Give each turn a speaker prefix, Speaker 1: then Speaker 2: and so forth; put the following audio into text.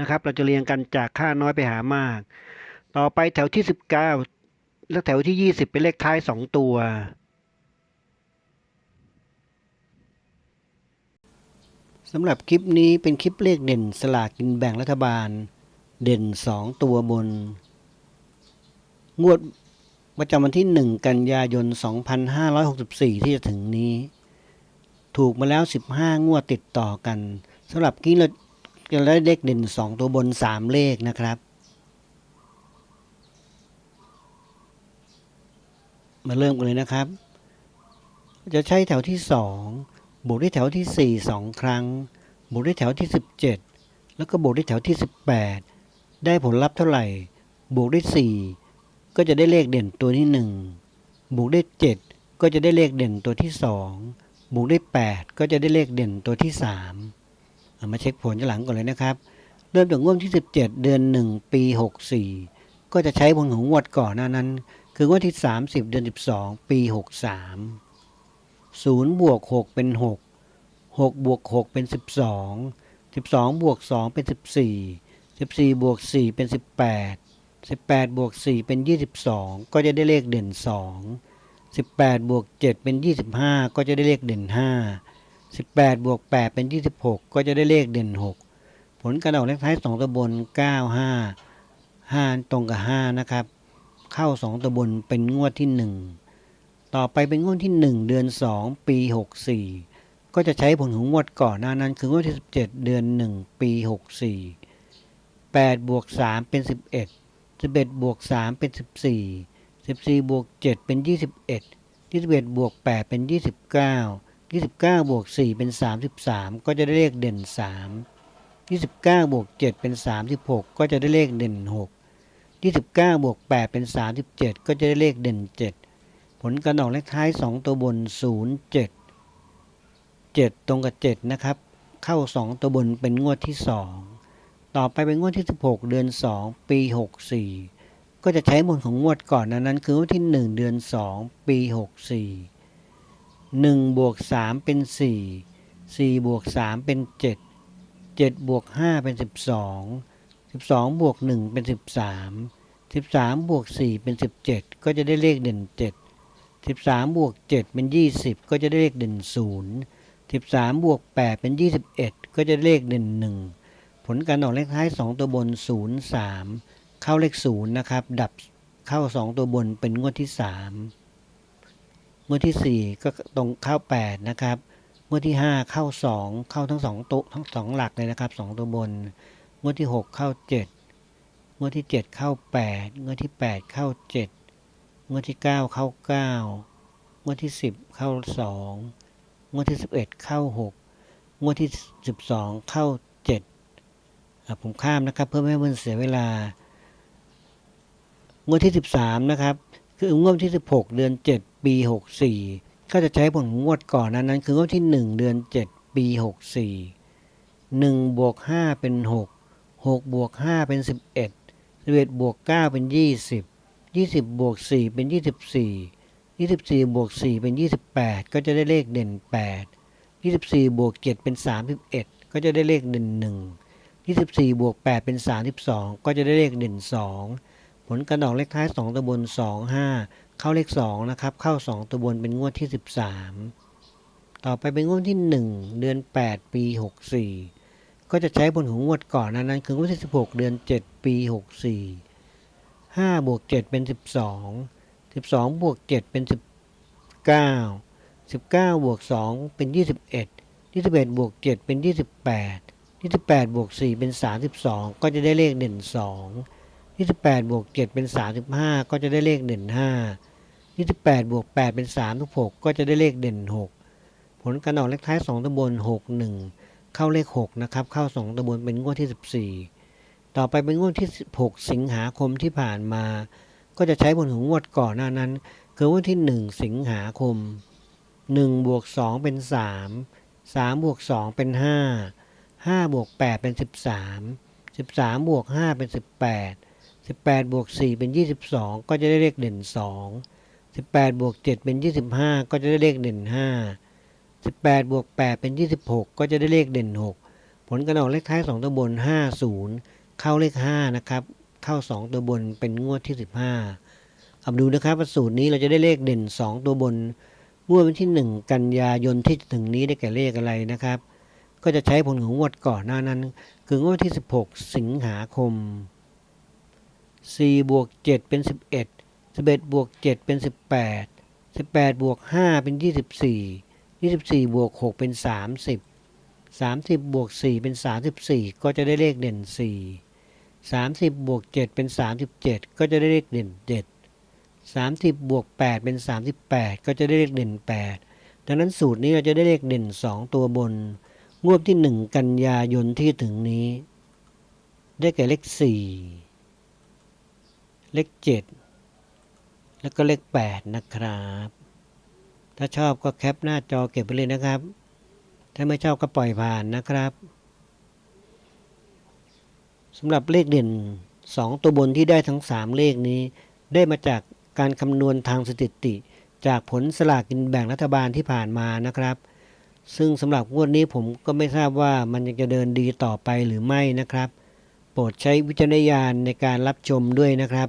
Speaker 1: นะครับ เราจะเรียงกันจากค่าน้อยไปหามาก ต่อไปแถวที่ 19 และแถวที่ 20 เป็นเลขท้าย 2 ตัว สำหรับคลิปนี้เป็นคลิปเลขเด่นสลากกินแบ่งรัฐบาล เด่น 2 ตัวบน งวดประจำวันที่ 1 กันยายน 2564 ที่จะถึงนี้ ถูกมาแล้ว 15 งวดติดต่อกันสำหรับกี้เร จะได้เลขเด่น2ตัวบน3เลขนะครับ มาเริ่มกันเลยนะครับ จะใช้แถวที่2บวกด้วยแถวที่4 2ครั้ง บวกด้วยแถวที่17แล้วก็บวกด้วยแถวที่18ได้ผลลัพธ์เท่าไหร่ บวกด้วย4ก็จะได้เลขเด่นตัวที่1บวกด้วย7ก็จะได้เลขเด่นตัวที่2บวกด้วย8ก็จะได้เลขเด่นตัวที่3เอามาเช็คผลย้อนหลังก่อนเลยนะครับ เริ่มจากงวดที่ 17 เดือน 1 ปี 64 ก็จะใช้ผลของงวดก่อนหน้านั้น คืองวดที่ 30 เดือน 12 ปี 63 0บวก6เป็น 6 6บวก6เป็น 12 12บวก2เป็น 14 14บวก4เป็น 18 18บวก4เป็น 22 ก็จะได้เลขเด่น 2 18บวก7เป็น 25 ก็จะได้เลขเด่น 5 18 บวก 8 เป็น 26 ก็จะได้เลขเด่น 6 ผลการออกเลขท้าย 2ตัวบน 9 5 5 ตรงกับ 5 นะครับ เข้า 2ตัวบนเป็นงวดที่ 1 ต่อไปเป็นงวดที่ 1 เดือน 2 ปี 64 ก็จะใช้ผลของงวดก่อนหน้านั้นคืองวดที่ 17 เดือน 1 ปี 64 8 บวก 3 เป็น 11 11 บวก 3 เป็น 14 14 บวก 7 เป็น 21 21 บวก 8 เป็น 29 29บวก4เป็น 33 ก็จะได้เลขเด่น 3 29บวก7เป็น 36 ก็จะได้เลขเด่น 6 29บวก8เป็น 37 ก็จะได้เลขเด่น 7 ผลการออกเลขท้าย 2 ตัวบน 0 7 7 ตรงกับ 7 นะครับ เข้า 2 ตัวบนเป็นงวดที่ 2 ต่อไปเป็นงวดที่ 16 เดือน 2 ปี 64 ก็จะใช้ผลของงวดก่อนหนานั้น คืองวดที่ 1 เดือน 2 ปี 64 1บวก3เป็น 4 4บวก3เป็น 7 7บวก5เป็น 12 12บวก1เป็น 13 13บวก4เป็น 17 ก็จะได้เลขเด่น 7 13บวก7เป็น 20 ก็จะได้เลขเด่น 0 13บวก8เป็น 21 ก็จะเลขเด่น 1 ผลการออกเลขท้าย 2 ตัวบน 0 3 เข้าเลข 0 นะครับ ดับเข้า 2 ตัวบนเป็นงวดที่ 3 งวดที่ 4 ก็ตรงเข้า 8 นะครับงวดที่ 5 เข้า 2 เข้าทั้ง2ตัวทั้ง2หลักเลยนะครับ 2 ตัวบนงวดที่ 6 เข้า 7งวดที่ 7 เข้า 8งวดที่ 8 เข้า 7งวดที่ 9 เข้า 9งวดที่ 10 เข้า 2งวดที่ 11 เข้า 6งวดที่ 12 เข้า 7 ผมข้ามนะครับเพื่อไม่ให้มันเสียเวลางวดที่ 13 นะครับ คืองวดที่ 16 เดือน 7 ปี 64 ก็จะใช้ผลงวดก่อนนั้นนั้นคืองวดที่ 1 เดือน 7 ปี 64 1บวก5เป็น 6 6บวก5เป็น 11 11บวก9เป็น 20 20บวก4เป็น 24 24บวก4เป็น 28 ก็จะได้เลขเด่น 8 24บวก7เป็น 31 ก็จะได้เลขเด่น 1 24บวก8เป็น 32 ก็จะได้เลขเด่น 2 ผลกระดองเลขท้าย 2ตะบน 25 เข้าเลขสองนะครับ เข้าสองตัวบนเป็นงวดที่สิบสามต่อไปเป็นงวดที่หนึ่งเดือนแปดปีหกสี่ก็จะใช้ผลของงวดก่อนนั้นนั้นคืองวดที่สิบหกเดือนเจ็ดปีหกสี่ห้าบวกเจ็ดเป็นสิบสองสิบสองบวกเจ็ดเป็นสิบเก้าสิบเก้าบวกสองเป็นยี่สิบเอ็ดยี่สิบเอ็ดบวกเจ็ดเป็นยี่สิบแปดยี่สิบแปดบวกสี่เป็นสามสิบสองก็จะได้เลขเด่นสอง ยี่สิบแปดบวกสี่เป็นสามสิบสองก็จะได้เลขเด่นสองยี่สิบแปดบวกเจ็ดเป็นสามสิบห้าก็จะได้เลขเด่นหกผลการออกเลขท้าย2ตัวบน6 1เข้าเลข6นะครับ เข้า2ตัวบนเป็นงวดที่14ต่อไปเป็นงวดที่16สิงหาคมที่ผ่านมา ก็จะใช้ผลของงวดก่อนหน้านั้น คืองวดที่1สิงหาคม1บวก2เป็น3 3บวก2เป็น5 5บวก8เป็น13 13บสามบวก5เป็น18 18 บวก 4 เป็น 22 ก็จะได้เลขเด่น2สิบแปดบวกเจ็ดเป็นยี่สิบห้าก็จะได้เลขเด่นห้าสิบแปดบวกแปดเป็นยี่สิบหกก็จะได้เลขเด่นหกผลการออกเลขท้ายสองตัวบนห้าศูนย์เข้าเลขห้านะครับ เข้าสองตัวบนเป็นงวดที่สิบห้าคำดูนะครับว่าสูตรนี้เราจะได้เลขเด่นสองตัวบนงวดวันที่หนึ่งกันยายนที่ถึงนี้ได้แก่เลขอะไรนะครับ ก็จะใช้ผลของงวดก่อนหน้านั้น คืองวดที่สิบหกสิงหาคม สี่บวกเจ็ดเป็นสิบเอ็ดสิบเอ็ดบวกเจ็ดเป็นสิบแปดสิบแปดบวกห้าเป็นยี่สิบสี่ยี่สิบสี่บวกหกเป็นสามสิบสามสิบบวกสี่เป็นสามสิบสี่ก็จะได้เลขเด่นสี่สามสิบบวกเจ็ดเป็นสามสิบเจ็ดก็จะได้เลขเด่นเจ็ดสามสิบบวกแปดเป็นสามสิบแปดก็จะได้เลขเด่นแปดดังนั้นสูตรนี้เราจะได้เลขเด่นสองตัวบน งวดที่หนึ่งกันยายนที่ถึงนี้ ได้แก่เลขสี่ เลขเจ็ดแล้วก็เลข8นะครับ ถ้าชอบก็แคปหน้าจอเก็บไปเลยนะครับ ถ้าไม่ชอบก็ปล่อยผ่านนะครับสำหรับเลขเด่น 2 ตัวบนที่ได้ทั้ง 3 เลขนี้ ได้มาจากการคำนวณทางสถิติ จากผลสลากกินแบ่งรัฐบาลที่ผ่านมานะครับ ซึ่งสำหรับงวดนี้ผมก็ไม่ทราบว่ามันยังจะเดินดีต่อไปหรือไม่นะครับ โปรดใช้วิจารณญาณในการรับชมด้วยนะครับ